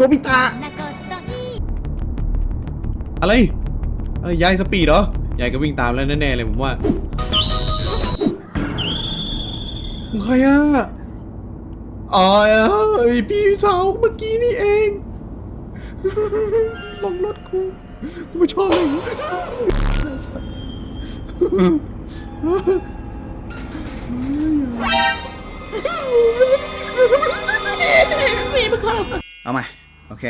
โนบิตะอะไรเอ้ยยายสปีดเหรอยายก็วิ่งตามแล้วแน่ๆเลยผมว่ามึงใครอะอ๋อไอ้พี่สาวเมื่อกี้นี่เองลงรถกูกูไม่ชอบเลยเอามา โอเค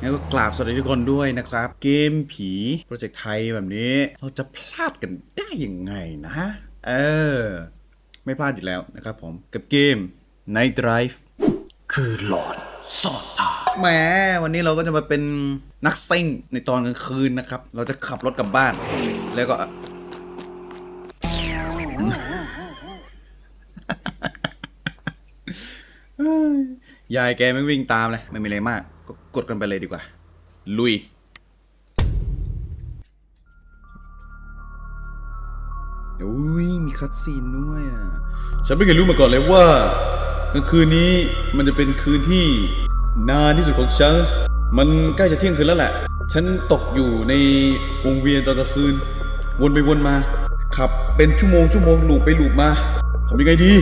งั้นก็กราบสวัสดีทุกคนด้วยนะครับ เกมผีโปรเจกต์ไทยแบบนี้ เราจะพลาดกันได้ยังไงนะ เออ ไม่พลาดอีกแล้วนะครับผม กับเกม Night Drive คือหลอดสอดตาแหมวันนี้เราก็จะมาเป็นนักซิ่งในตอนกลางคืนนะครับ เราจะขับรถกลับบ้าน แล้วก็ ยายแกไม่วิ่งตามเลย ไม่มีอะไรมาก กกดกันไปเลยดีกว่า ลุย อุ้ยมีคัตซีนด้วยอะ ฉันไม่เคยรู้มาก่อนเลยว่ากลางคืนนี้มันจะเป็นคืนที่นานที่สุดของฉัน มันใกล้จะเที่ยงคืนแล้วแหละ ฉันตกอยู่ในวงเวียนตอนกลางคืน วนไปวนมา ขับเป็นชั่วโมงชั่วโมงลูปไปลูปมาทำยังไงดี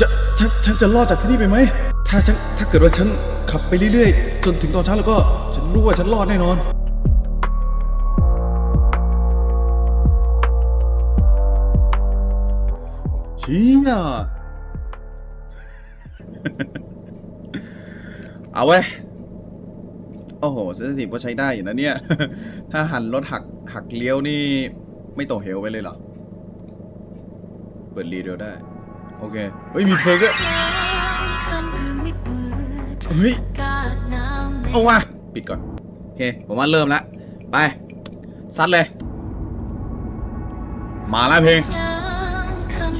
จะฉัน ฉันจะรอดจากที่นี่ไปไหม ถ้าฉัน ถ้าเกิดว่าฉัน ขับไปเรื่อยๆ จนถึงตอนเช้าแล้วก็ฉันรู้ว่าฉันรอดแน่นอน ชี้อะ เอาเว้ย โอ้โหเซนซิทีฟก็ใช้ได้อยู่นะเนี่ย ถ้าหันรถหักหักเลี้ยวนี่ ไม่ตกเหวไปเลยเหรอ เปิดรีเดียวได้ โอเค เฮ้ย มีเพลงด้วย เฮ้ยเอาว่ะปิดก่อน โอเค ผมว่าเริ่มแล้วไป ซัดเลย มาแล้วเพลง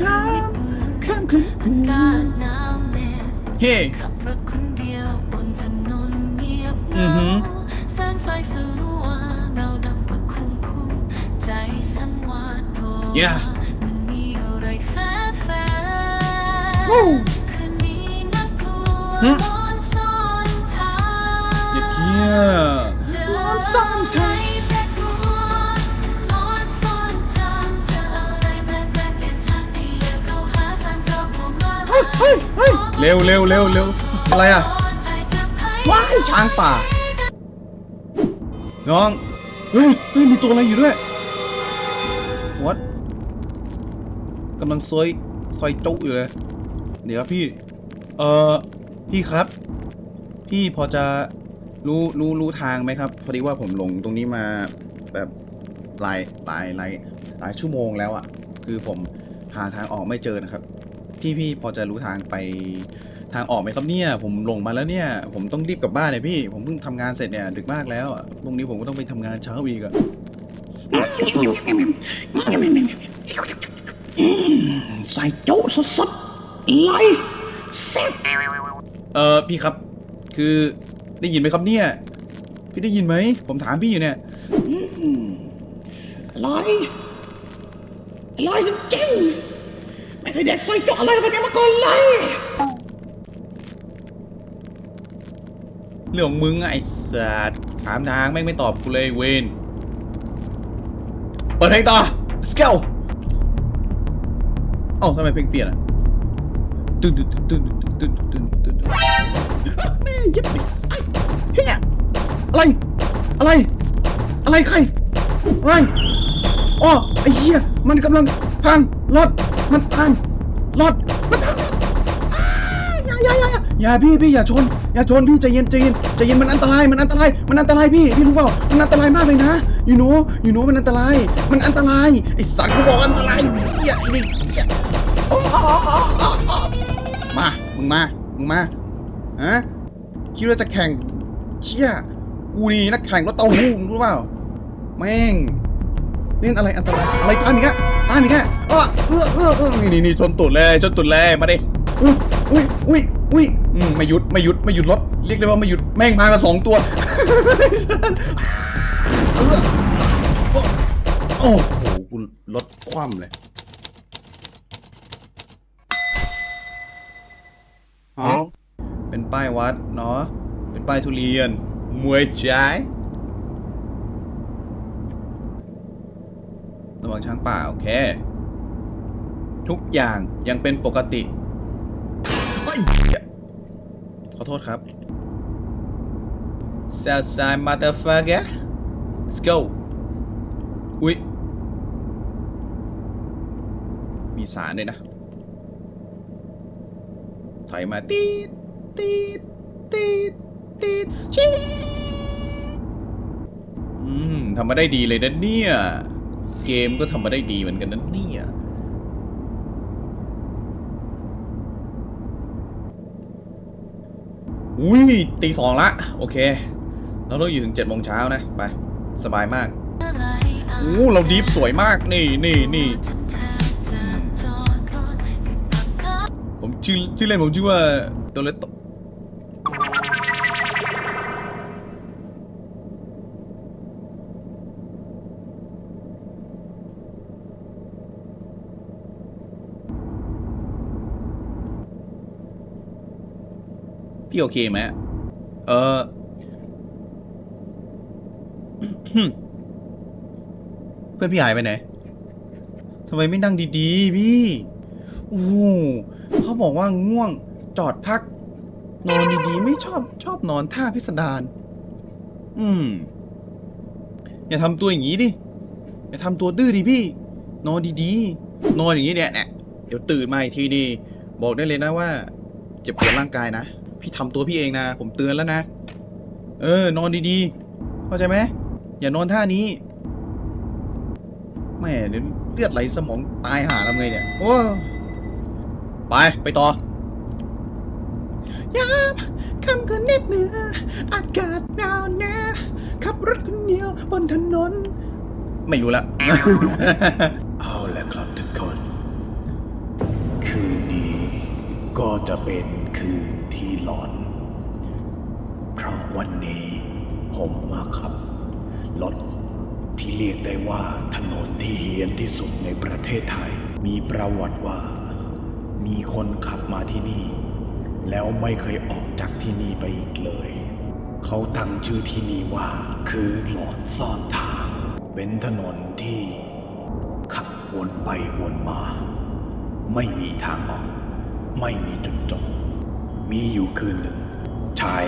ข้ามคืนอากาศหนาวแน่เฮ้ขับรถคนเดียวบนถนนเงียบเหอือหืงาอแสงไฟสลัวเงาดำประคุ้มคุ้มใจสั่นหวาดกลัว Yeah มันมีอะไรแฝงแฝง Woo คืนนี้น่ากลัว เคี้ยเจอร้อนซ่อนทางอะไรแปลกกลัวร้อนซ่อนทางเจออะไรแปลกๆแค่ทางที่อยากเข้าหาสารเจ้าผมมาเฮ้ยเฮ้ยเฮ้ยเร็วเร็วเร็วเร็วอะไรอะว้ายช้างป่า น้อง เฮ้ยเฮ้ยมีตัวอะไรอยู่ด้วยวัดกำลังซอยซอยจุอยู่เลย เดี๋ยวพี่ เอ่อ พี่ครับ พี่พอจะ รู้รู้รู้ทางไหมครับ พอดีว่าผมหลงตรงนี้มาแบบหลายหลายหลายหลายชั่วโมงแล้วอะ่ะ คือผมหาทางออกไม่เจอนะครับ พี่พี่พอจะรู้ทางไปทางออกไหมครับเนี่ย ผมหลงมาแล้วเนี่ย ผมต้องรีบกลับบ้านเลยพี่ ผมเพิ่งทำงานเสร็จเนี่ยดึกมากแล้วอะพรุ่งนี้ผมก็ต้องไปทำงานเช้าอีกอะใส่โจ๊สดๆไหลแซ่บเออพี่ครับ คือ ได้ยินไหมครับเนี่ย พี่ได้ยินไหม ผมถามพี่อยู่เนี่ยอร่อยอร่อยจริงๆไม่เคยแดกไส้เจาะอะไรแบบนี้มาก่อนเลยเรื่องของมึงอะไอ้สัตว์ถามทางแม่งไม่ตอบกูเลยเวนเปิดเพลงต่อ let's go เอ้าทำไมเพลงเปลี่ยนอะ ตึ้นตึ้นตึ้นตึ้นตึ้นตึ้นตึ้นแม่ยัดไอ้เฮียอะไร อะไร อะไรใครอะไรอ๋อไอ้เหี้ยมันกำลังพังรถมันพังรถมันพังอ้าอย่าอย่าอย่าอย่าพี่พี่อย่าชน อย่าชนพี่ใจเย็นใจเย็นใจเย็นมันอันตรายมันอันตรายมันอันตรายพี่พี่รู้เปล่ามันอันตรายมากเลยนะอยู่โนยูโนมันอันตราย มันอันตรายไอ้สัตว์กูบอกอันตรายเหี้ยไอ้เด็กเหี้ยโอ้โห มึงมา มึงมาฮะคิดว่าจะแข่งเชี่ยกูนี่นักแข่งรถเต้าหู้มึงรู้เปล่า แม่งเล่นอะไรอันตรายอะไรตามอีกอะตามอีกอะอ้อเออเออเออนี่นี่นี่ชนตุดเลยชนตุดเลยมาดิอุ้ยอุ้ยอุ้ยอุ้ยอืมไม่หยุดไม่หยุดไม่หยุดรถเรียกได้ว่าไม่หยุดแม่งมากันสองตัวเออโอ้โหกูรถคว่ำเลย เป็นป้ายวัดเนาะ เป็นป้ายทุเรียน มวยจ้ายระวังช้างป่า โอเค ทุกอย่างยังเป็นปกติขอโทษครับ Southside motherfucker let's go อุ๊ย มีสารด้วยนะ ถอยมาตีดตีดตีดตีดชีอืมทำมาได้ดีเลยนะเนี่ย เกมก็ทำมาได้ดีเหมือนกันนะเนี่ยอุ้ยตีสองละ โอเค เราต้องอยู่ถึงเจ็ดโมงเช้านะ ไป สบายมากอะไรโอ้เราดีฟสวยมาก นี่นี่นี่ ชื่อชื่อเล่นผมชื่อว่าโตเลโตพี่โอเคไหมเออ เพื่อนพี่หายไปไหนทำไมไม่นั่งดีๆ พี่ โอ้ เขาบอกว่าง่วงจอดพัก นอนดีๆ ไม่ชอบชอบนอนท่าพิสดารอืม อย่าทำตัวอย่างนี้ดิ อย่าทำตัวดื้อดิพี่ นอนดีๆ นอนอย่างนี้เนี่ยเนี่ยเดี๋ยวตื่นมาอีกทีดี บอกได้เลยนะว่า เจ็บปวดร่างกายนะ พี่ทำตัวพี่เองนะ ผมเตือนแล้วนะ เออ นอนดีๆ เข้าใจไหมอย่านอนท่านี้แม่เดี๋ยวเลือดไหลสมองตายหาทำไงเนี่ย โอ้ ไป ไปต่อยามค่ำคืนเหน็บเหนืออากาศหนาวแน่ขับรถคนเดียวบนถนน ไม่รู้ละ เอาละครับทุกคน คืนนี้ก็จะเป็นคืนที่หลอน เพราะวันนี้ผมมาขับรถที่เรียกได้ว่าถนนที่เฮี้ยนที่สุดในประเทศไทย มีประวัติว่า มีคนขับมาที่นี่ แล้วไม่เคยออกจากที่นี่ไปอีกเลย เขาตั้งชื่อที่นี่ว่าคือหลอนซ่อนทางเป็นถนนที่ขับวนไปวนมา ไม่มีทางออก ไม่มีจุดจบ มีอยู่คืนหนึ่ง ชาย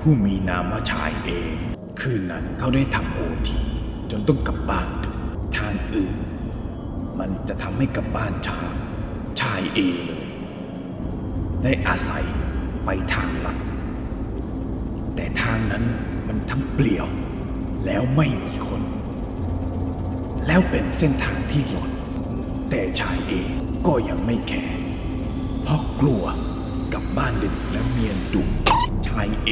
ผู้มีนามว่าชายเอง คืนนั้นเขาได้ทำโอทีจนต้องกลับบ้านดึกทางอื่น มันจะทำให้กลับบ้านช้าายเอเลย ได้อาศัยไปทางลัด แต่ทางนั้นมันทั้งเปลี่ยว แล้วไม่มีคน แล้วเป็นเส้นทางที่หลอนแต่ชายเอก็ยังไม่แคร์เพราะกลัวกับบ้านดึกแล้วเมียนดุชายเอ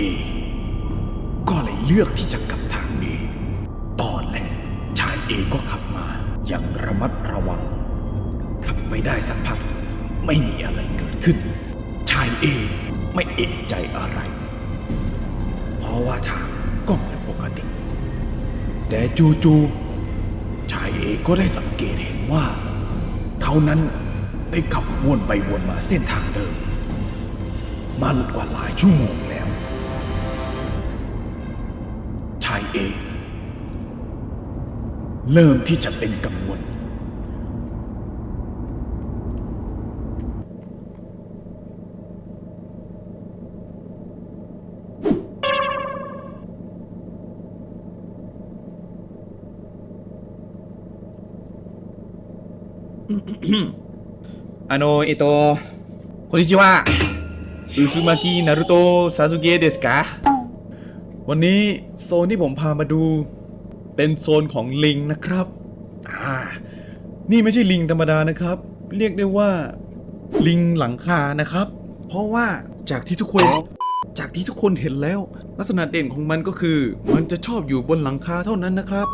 ก็เลยเลือกที่จะกลับทางนี้ตอนแรกชายเอก็ขับมาอย่างระมัดระวัง ขับไปได้สักพัก ไม่มีอะไรเกิดขึ้น ชายเอไม่เอกใจอะไร เพราะว่าทางก็เหมือนปกติ แต่จู่ๆชายเอก็ได้สังเกตเห็นว่า เขานั้นได้ขับวนไปวนมาเส้นทางเดิมมานกว่าหลายชั่วโมงแล้ว ชายเอเริ่มที่จะเป็นกังวล あの、えっと、こんにちは。อุซุมากินารุโตะซาสุเกะเดสกะวันนี้โซนที่ผมพามาดู เป็นโซนของลิงนะครับ อ่า นี่ไม่ใช่ลิงธรรมดานะครับ เรียกได้ว่า ลิงหลังคานะครับ เพราะว่าจากที่ทุกคน จากที่ทุกคนเห็นแล้ว ลักษณะเด่นของมันก็คือ มันจะชอบอยู่บนหลังคาเท่านั้นนะครับ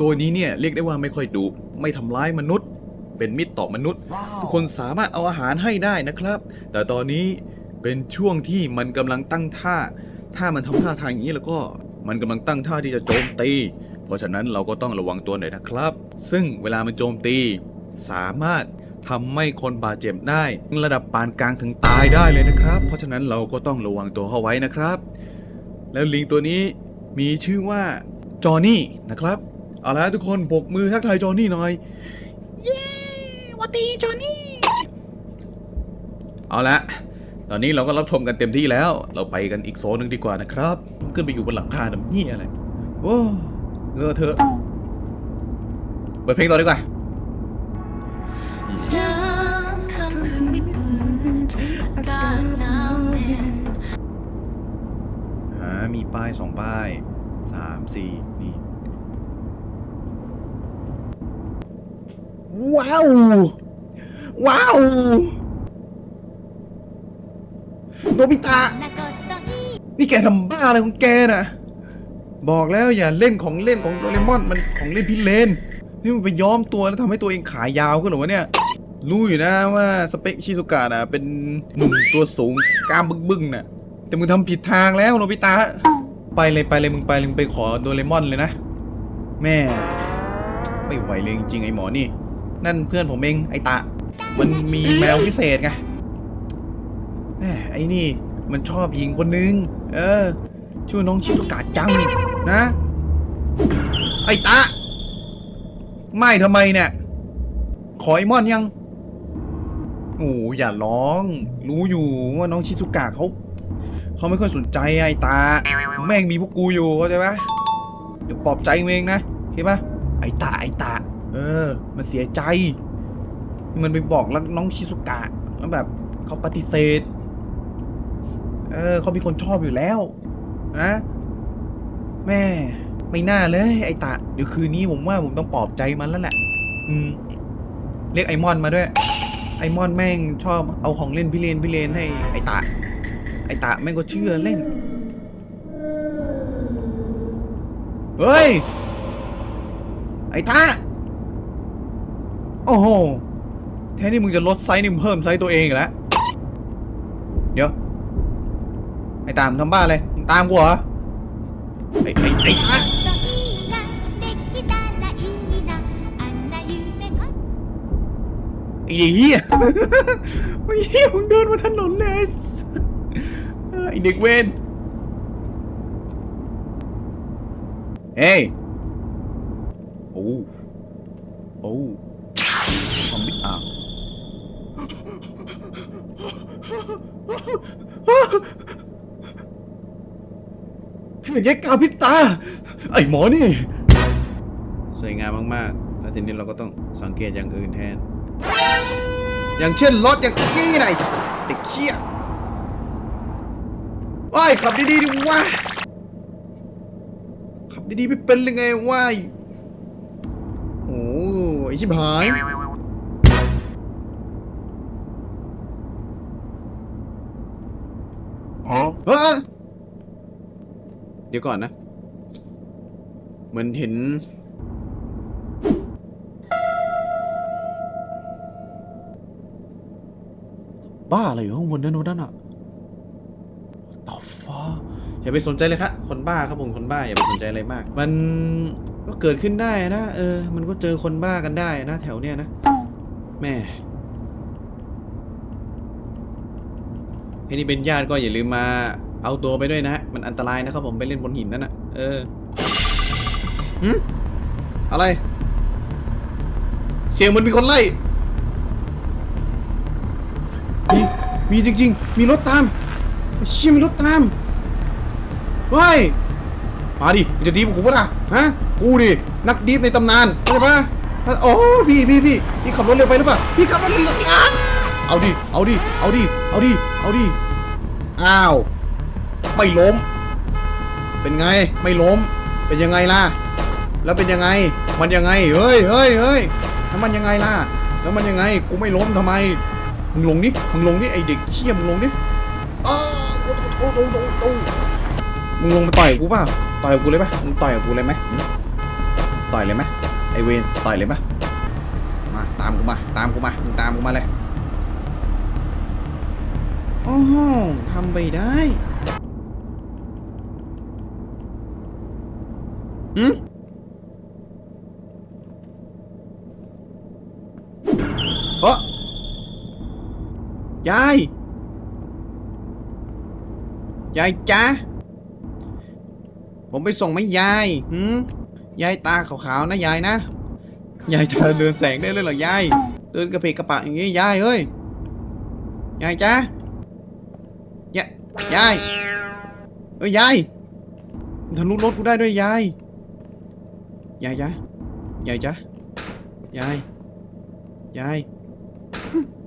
ตัวนี้เนี่ยเรียกได้ว่าไม่ค่อยดุไม่ทำร้ายมนุษย์ เป็นมิตรต่อมนุษย์ ทุกคนสามารถเอาอาหารให้ได้นะครับ แต่ตอนนี้เป็นช่วงที่มันกำลังตั้งท่า ถ้ามันทำท่าทางอย่างนี้แล้วก็มันกำลังตั้งท่าที่จะโจมตี เพราะฉะนั้นเราก็ต้องระวังตัวหน่อยนะครับ ซึ่งเวลามันโจมตี สามารถทำให้คนบาดเจ็บได้ ระดับปานกลางถึงตายได้เลยนะครับ เพราะฉะนั้นเราก็ต้องระวังตัวเข้าไว้นะครับ แล้วลิงตัวนี้มีชื่อว่าจอห์นนี่นะครับ เอาละทุกคนบกมือทักทายจอห์นนี่หน่อยเย้วั ตีจอห์นนี่เอาละตอนนี้เราก็รับชมกันเต็มที่แล้ว เราไปกันอีกโซนหนึ่งดีกว่านะครับ ขึ้นไปอยู่บนหลังคาดำเหี้ยอะไรโอ้เลอะเทอะเปิดเพลงต่อดีกว่ายามค่ำคืนมิดมืดอากาศหนาวแน่นหามีป้ายสองป้ายสามสี่นี่ ว้าว ว้าวโนบิตะนี่แกทำบ้าอะไรของแกน่ะ บอกแล้วอย่าเล่นของเล่นของโดเรมอนมันของเล่นพิเรนนี่มันไปย้อมตัวแล้วทำให้ตัวเองขายาวขึ้นหรอวะเนี่ย รู้อยู่นะว่าสเปคชิซุกะน่ะ เป็นหนุ่มตัวสูงกล้ามบึ้งๆน่ะ แต่มึงทำผิดทางแล้วโนบิตะ ไปเลยไปเลยมึงไปเลยมึงไปขอโดเรมอนเลยนะ แม่ ไม่ไหวเลยจริงๆไอ้หมอนี่ นั่นเพื่อนผมเองไอตะ มันมีแมวพิเศษไงแหมไอ้นี่มันชอบหญิงคนนึง เออ ชื่อน้องชิสุกะจังนะ ไอตะ ไม่ทำไมเนี่ย ขอไอมอนยัง โอ้อย่าร้อง รู้อยู่ว่าน้องชิสุกะเขาเขาไม่ค่อยสนใจไอตา แม่งมีพวกกูอยู่เข้าใจปะเดี๋ยวปลอบใจมึงเองนะโอเคปะไอตาไอตา เออ มันเสียใจ มันไปบอกรักน้องชิสุกะแล้วแบบเขาปฏิเสธ เออเขามีคนชอบอยู่แล้ว นะ แม่ ไม่น่าเลย ไอตาเดี๋ยวคืนนี้ผมว่าผมต้องปลอบใจมันแล้วแหละ อืม เรียกไอมอนมาด้วย ไอมอนแม่งชอบเอาของเล่นพี่เลนพี่เลนให้ไอตาไอตาแม่งก็เชื่อเล่น เฮ้ย ไอตา โอ้โห แทนที่มึงจะลดไซส์นี่มึงเพิ่มไซส์ตัวเองอีกแล้ว เดี๋ยว ไอตามงทำบ้าเลยมึงตามกูเหรอ ไอไอไอตา できたらいいなあんな夢が ไอ้เด็กเฮีย ไอ้เฮียมึงเดินมาถนนเลยไอ้สัสไอ้เด็กเวนเฮ้ยโอ้โอ้ คือแยกกาพิตา ไอ้หมอนี่ สวยงามมากๆ แล้วทีนี้เราก็ต้องสังเกตอย่างอื่นแทน อย่างเช่นรถอย่างนี้ไงไอ้เขี้ยว้ายขับดีๆดิวะ ขับดีๆไม่เป็นเลยไงวะโอ้ไอชิบหาย เดี๋ยวก่อนนะ เหมือนเห็น บ้าอะไรอยู่ข้างบนนั่นวะนั่นอะต่อฟ้าอย่าไปสนใจเลยครับคนบ้าครับผมคนบ้าอย่าไปสนใจอะไรมาก มันก็เกิดขึ้นได้นะ เออ มันก็เจอคนบ้ากันได้นะ แถวเนี้ยนะแม่ ไอ้นี่เป็นญาติก็อย่าลืมมาเอาตัวไปด้วยนะ มันอันตรายนะครับผมไปเล่นบนหินนั่นอะเออหืมอะไร เสียงเหมันมีคนไล่ มีมีจริง ๆ มีรถตามเชี่ยมีรถตามเฮ้ยมาดิมึงจะดีบกูปะล่ะฮะกูดินักดีฟในตำนานเข้าใจปะโอ้พี่พี่พี่พี่ขับรถเร็วไปหรือเปล่าพี่ขับรถเร็วอะเอาดิเอาดิเอาดิเอาดิ เอาดิ อ้าว ไม่ล้ม เป็นไง ไม่ล้ม เป็นยังไงล่ะ แล้วเป็นยังไง มันยังไง เฮ้ยเฮ้ยเฮ้ยแล้วมันยังไงล่ะ แล้วมันยังไง กูไม่ล้มทำไม มึงลงดิ มึงลงดิ ไอเด็กเขี้ยมงลงดิอ้าวโอ้โหโอ้โหโอ้โหมึงลงมาต่อยกูเปล่าต่อยกูเลยป่ะมึงต่อยกูเลยไหมต่อยเลยไหมไอเวนต่อยเลยป่ะมาตามกูมา ตามกูมา มึงตามกูมาเลย โอ้โหทำไปได้หืมเฮ้ยาย ยายจ้าผมไปส่งไหมยายหืมยายตาขาวๆนะยายนะ ยายตาเดินแสงได้เลยเหรอยาย เดินกระเพกกระปะอย่างงี้ยายเฮ้ย ยายจ้า ยายเอ้ยยายทะลุรถกูได้ด้วยยายยายจ้ายายจ้ายายยาย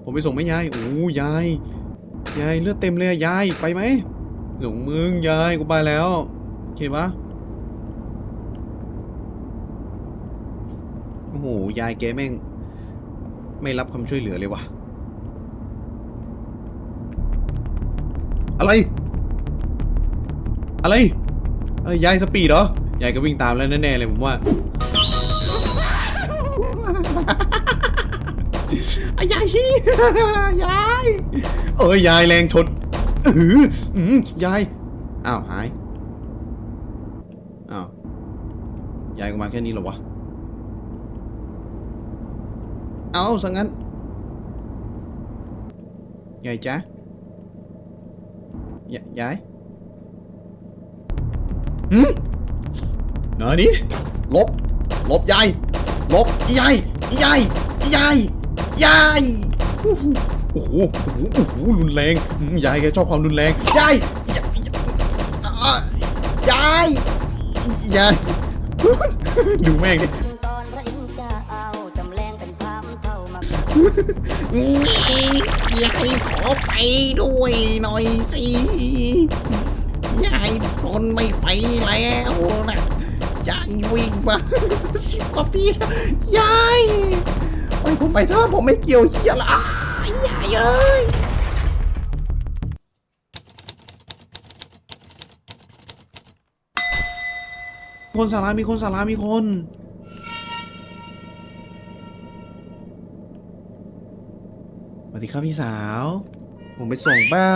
ผมไปส่งไหมยายโอ้ยายยายเลือดเต็มเลยอะยายไปไหมหลงมึงยายกูไปแล้วโอเคปะโอ้โหยายแกแม่ง ไม่รับคำช่วยเหลือเลยว่ะ อะไร อะไรอะไรยายสปีดเหรอยายก็วิ่งตามแล้วแน่ๆเลยผมว่าอายายฮียายเอ้ยยายแรงชนอืออือยายอ้าวหายอ้าวยายก็มาแค่นี้เหรอวะเอาซะงั้นยายจ๊ะ ยยยายหืมหนานี่ลบ ลบยายลบยายยายยายยายโอ้โหโอ้โห โอ้โห รุนแรง ยายแกชอบความรุนแรง ยาย ยาย ยายยายดูแม่งดิ ยายขอไปด้วยหน่อยสิยายทนไม่ไปแล้วนะยายวิ่งมาสิบกว่าปียายไปผมไปเถอะผมไม่เกี่ยวเชียละอ้ยยายเอ้ยคนสารามีคนสารามีคน วัสดีครับพี่สาว ผมไปส่งเป้า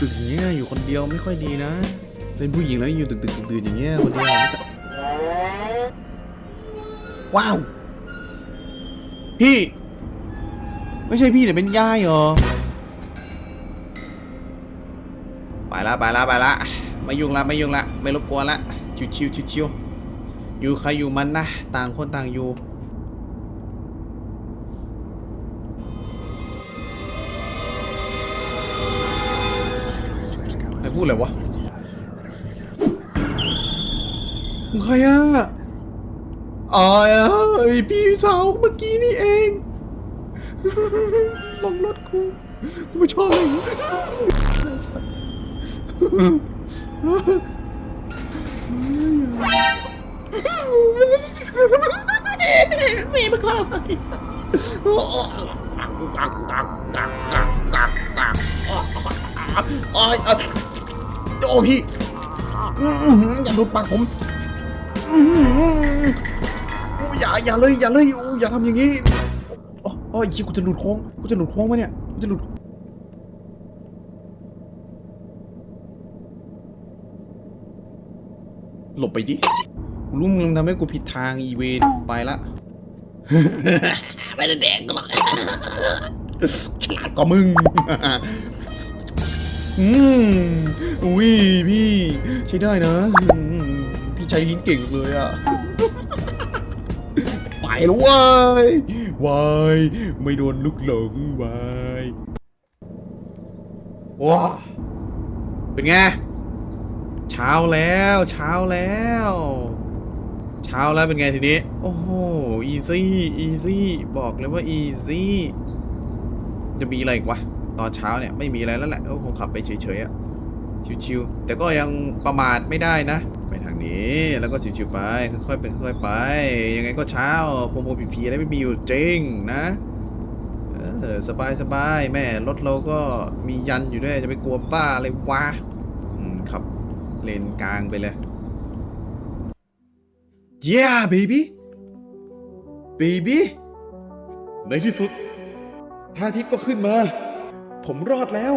ตึกอย่างเงี้ยอยู่คนเดียวไม่ค่อยดีนะ เป็นผู้หญิงแล้วอยู่ตึกๆตื่นอย่างเงี้ยคนเดียวว้าว พี่ ไม่ใช่พี่แต่เป็นยายเหรอ ไปละไปละไปละไม่ยุ่งละไม่ยุ่งละไม่รบกวนละชิวชิวชิวชิวอยู่ใครอยู่มันนะ ต่างคนต่างอยู่ พูดอะไรวะใครอะอ๋อไอ้พี่สาวเมื่อกี้นี่เองลงรถกูกูไม่ชอบเลยมีมึงเข้าไปโอ้ย โอ้พี่อย่าดูดปากผมอย่าอย่าเลยอย่าเลยอย่าทำอย่างนี้โอ้โอ้ยเหี้ยกูจะหลุดโค้งกูจะหลุดโค้งวะเนี่ยกูจะหลุดหลบไปดิรู้มึงทำให้กูผิดทางอีเวนไปละ ไม่ได้แดงก็หรอกฉลาดกว่ามึง อืมอุ้ยพี่ใช้ได้นะอืมพี่ใช้ลิ้นเก่งเลยอะไปแล้วเว้ยวายไม่โดนลูกหลงวายว้าเป็นไง เช้าแล้ว เช้าแล้ว เช้าแล้วเป็นไงทีนี้ โอ้โห อีซี่ อีซี่ บอกเลยว่าอีซี่ จะมีอะไรอีกวะ ตอนเช้าเนี่ยไม่มีอะไรแล้วแหละก็คงขับไปเฉยๆอะชิวๆแต่ก็ยังประมาทไม่ได้นะ ไปทางนี้แล้วก็ชิวๆไปค่อยๆเป็นค่อยๆไป ยังไงก็เช้าโปรโมพีพีอะไรไม่มีอยู่จริงนะเออสบายสบายๆแม่รถเราก็มียันอยู่ด้วยจะไปกลัวบ้าอะไรวะอืมขับเลนกลางไปเลย Yeah baby baby ในที่สุดพระอาทิตย์ก็ขึ้นมา ผมรอดแล้ว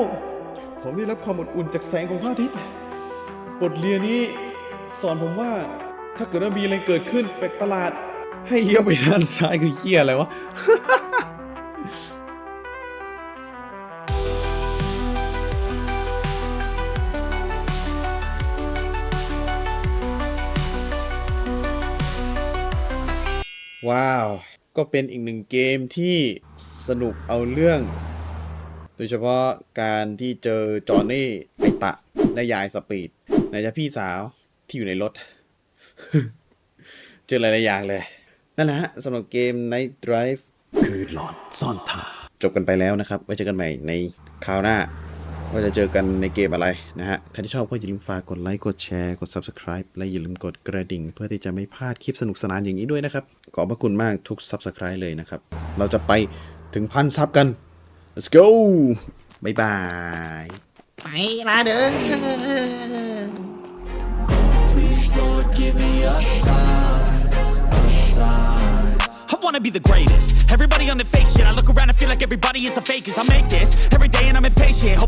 ผมได้รับความอบอุ่นจากแสงของพระอาทิตย์บทเรียนนี้สอนผมว่า ถ้าเกิดว่ามีอะไรเกิดขึ้นแปลกประหลาด ให้เลี้ยวไปด้านซ้ายคือเฮียอะไรวะว้าว ก็เป็นอีกหนึ่งเกมที่สนุกเอาเรื่อง โดยเฉพาะการที่เจอจอห์นนี่ไอตะและยายสปีดไหนจะพี่สาวที่อยู่ในรถ เจอหลายๆอย่างเลย นั่นแหละฮะสำหรับเกม Night Drive คือหลอนซ่อนทางจบกันไปแล้วนะครับ ไว้เจอกันใหม่ในคราวหน้า ว่าจะเจอกันในเกมอะไรนะฮะใครที่ชอบก็อย่าลืมฝากกดไลค์ กดแชร์ กด Subscribe และอย่าลืมกดกระดิ่ง เพื่อที่จะไม่พลาดคลิปสนุกสนานอย่างนี้ด้วยนะครับ ขอบพระคุณมากทุก Subscribe เลยนะครับ เราจะไปถึงพันซับกัน let's go บ๊ายบาย ไปลาเด้อ Please, Lord, give me a sign, a sign. I wanna be the greatest. Everybody on the fake shit. I look around and feel like everybody is the fakest. I make this every day and I'm impatient. Hope